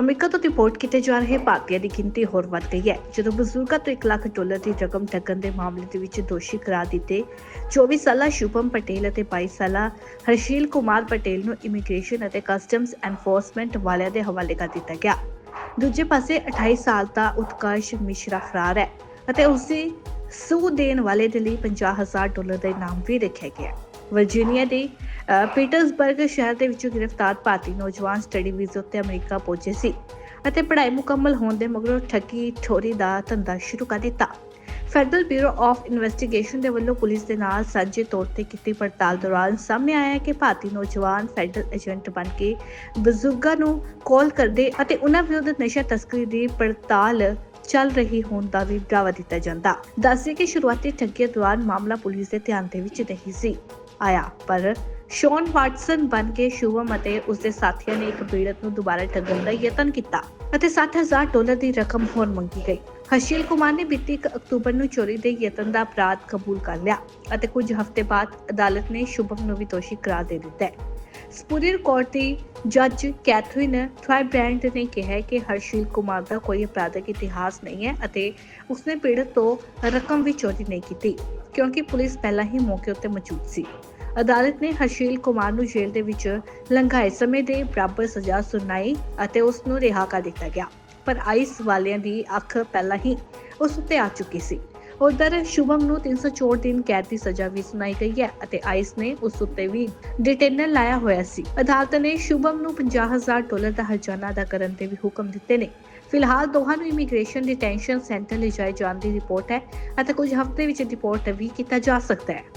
America ਤੋਂ report ਕੀਤੇ ਜਾ ਰਹੇ ਭਾਰਤੀਆਂ ਦੀ ਗਿਣਤੀ ਹੋਰ ਵੱਧ ਗਈ ਹੈ। ਜਦੋਂ ਬਜ਼ੁਰਗਾਂ ਤੋਂ 1 ਲੱਖ ਡਾਲਰ ਦੀ ਰਕਮ ਠੱਗਣ ਦੇ ਮਾਮਲੇ ਦੇ ਵਿੱਚ ਦੋਸ਼ੀ ਕਰਾਰ ਦਿੱਤੇ 24 ਸਾਲਾ ਸ਼ੁਭਮ ਪਟੇਲ ਅਤੇ 22 ਸਾਲਾ ਹਰਸ਼ੀਲ ਕੁਮਾਰ ਪਟੇਲ ਨੂੰ ਇਮੀਗ੍ਰੇਸ਼ਨ ਅਤੇ ਕਸਟਮਸ ਐਨਫੋਰਸਮੈਂਟ ਵਾਲਿਆਂ ਦੇ ਹਵਾਲੇ ਕਰ ਦਿੱਤਾ ਗਿਆ। ਦੂਜੇ ਪਾਸੇ 28 ਸਾਲ ਦਾ ਉਤਕਰਸ਼ ਮਿਸ਼ਰਾ ਫਰਾਰ ਹੈ ਅਤੇ ਉਸ ਦੀ ਸੂ ਦੇਣ ਵਾਲੇ ਦੇ ਲਈ 50000 ਡਾਲਰ ਦਾ ਇਨਾਮ ਵੀ ਰੱਖਿਆ ਗਿਆ ਵਰਜੀਨੀਆ ਦੀ ਪੀਟਰਸਬਰਗ ਸ਼ਹਿਰ ਦੇ ਵਿੱਚੋਂ ਗ੍ਰਿਫਤਾਰ ਭਾਰਤੀ ਨੌਜਵਾਨ ਸਟੱਡੀ ਵੀਜ਼ੇ ਉੱਤੇ ਅਮਰੀਕਾ ਪਹੁੰਚੇ ਸੀ ਅਤੇ ਪੜ੍ਹਾਈ ਮੁਕੰਮਲ ਹੋਣ ਦੇ ਮਗਰੋਂ ਠੱਗੀ ਠੋਰੀ ਦਾ ਧੰਦਾ ਸ਼ੁਰੂ ਕਰ ਦਿੱਤਾ। ਫੈਡਰਲ ਬਿਊਰੋ ਆਫ ਇਨਵੈਸਟੀਗੇਸ਼ਨ ਦੇ ਵੱਲੋਂ ਪੁਲਿਸ ਦੇ ਨਾਲ ਸਾਂਝੇ ਤੌਰ ਤੇ ਕੀਤੀ ਪੜਤਾਲ ਦੌਰਾਨ ਸਾਹਮਣੇ ਆਇਆ ਕਿ ਭਾਰਤੀ ਨੌਜਵਾਨ ਫੈਡਰਲ ਏਜੰਟ ਬਣ ਕੇ ਬਜ਼ੁਰਗਾਂ ਨੂੰ ਕਾਲ ਕਰਦੇ ਅਤੇ ਉਹਨਾਂ ਵਿਰੁੱਧ ਨਸ਼ਾ ਤਸਕਰੀ ਦੀ ਪੜਤਾਲ ਚੱਲ ਰਹੀ ਹੋਣ ਦਾ ਵੀ ਦਾਅਵਾ ਦਿੱਤਾ ਜਾਂਦਾ। ਦੱਸਦੇ ਕਿ ਸ਼ੁਰੂਆਤੀ ਠੱਗੀ ਦੌਰਾਨ ਮਾਮਲਾ ਪੁਲਿਸ ਦੇ ਧਿਆਨ ਦੇ ਵਿੱਚ ਨਹੀਂ ਸੀ ਆਇਆ, ਪਰ ਸ਼ੌਨ ਵਾਟਸਨ ਬਣ ਕੇ ਸ਼ੁਭਮ ਅਤੇ ਉਸਦੇ ਸਾਥੀਆਂ ਨੇ ਇੱਕ ਪੀੜਤ ਨੂੰ ਦੁਬਾਰਾ ਠੱਗਣ ਦਾ ਯਤਨ ਕੀਤਾ ਅਤੇ 60000 ਡਾਲਰ ਦੀ ਰਕਮ ਹੋਰ ਮੰਗੀ ਗਈ। ਹਸ਼ੀਲ ਕੁਮਾਰ ਨੇ ਬੀਤੀ 1 ਅਕਤੂਬਰ ਨੂੰ ਚੋਰੀ ਦੇ ਯਤਨ ਦਾ ਅਪਰਾਧ ਕਬੂਲ ਕਰ ਲਿਆ ਅਤੇ ਕੁਝ ਹਫ਼ਤੇ ਬਾਅਦ ਅਦਾਲਤ ਨੇ ਸ਼ੁਭਮ ਨੂੰ ਵੀ ਦੋਸ਼ੀ ਕਰਾਰ ਦੇ ਦਿੱਤਾ ਹੈ। ਸੁਪਰੀਮ ਕੋਰਟ ਦੀ ਜੱਜ ਕੈਥਰੀਨ ਥਰਾਈਬ੍ਰੈਂਡ ਨੇ ਕਿਹਾ ਕਿ ਹਰਸ਼ੀਲ ਕੁਮਾਰ ਦਾ ਕੋਈ ਅਪਰਾਧਿਕ ਇਤਿਹਾਸ ਨਹੀਂ ਹੈ ਅਤੇ ਉਸਨੇ ਪੀੜਤ ਤੋਂ ਰਕਮ ਵੀ ਚੋਰੀ ਨਹੀਂ ਕੀਤੀ, ਕਿਉਂਕਿ ਪੁਲਿਸ ਪਹਿਲਾਂ ਹੀ ਮੌਕੇ ਉੱਤੇ ਮੌਜੂਦ ਸੀ। ਅਦਾਲਤ ਨੇ ਹਰਸ਼ੀਲ ਕੁਮਾਰ ਨੂੰ ਜੇਲ੍ਹ ਦੇ ਵਿੱਚ ਲੰਘਾਏ ਸਮੇਂ ਦੇ ਬਰਾਬਰ ਸਜ਼ਾ ਸੁਣਾਈ ਅਤੇ ਉਸ ਨੂੰ ਰਿਹਾ ਕਰ ਦਿੱਤਾ ਗਿਆ। ਪਰ ਆਈਸ ਵਾਲਿਆਂ ਦੀ ਅੱਖ ਪਹਿਲਾਂ ਹੀ ਉਸ ਉੱਤੇ ਆ ਚੁੱਕੀ ਸੀ। ਉਧਰ ਸ਼ੁਭਮ ਨੂੰ 304 ਦਿਨ ਕੈਦ ਦੀ ਸਜ਼ਾ ਵੀ ਸੁਣਾਈ ਗਈ ਹੈ ਅਤੇ ਆਈਸ ਨੇ ਉਸ ਉੱਤੇ ਵੀ ਡਿਟੇਨਰ ਲਾਇਆ ਹੋਇਆ ਸੀ। ਅਦਾਲਤ ਨੇ ਸ਼ੁਭਮ ਨੂੰ 50000 ਡਾਲਰ ਦਾ ਹਰਜਾਨਾ ਅਦਾ ਕਰਨ ਦੇ ਵੀ ਹੁਕਮ ਦਿੱਤੇ ਨੇ। ਫਿਲਹਾਲ ਦੋਹਾਂ ਨੂੰ ਇਮੀਗ੍ਰੇਸ਼ਨ ਡਿਟੈਂਸ਼ਨ ਸੈਂਟਰ ਲਿਜਾਏ ਜਾਣ ਦੀ ਰਿਪੋਰਟ ਹੈ ਅਤੇ ਕੁਝ ਹਫ਼ਤੇ ਵਿੱਚ ਰਿਪੋਰਟ ਵੀ ਕੀਤਾ ਜਾ ਸਕਦਾ ਹੈ।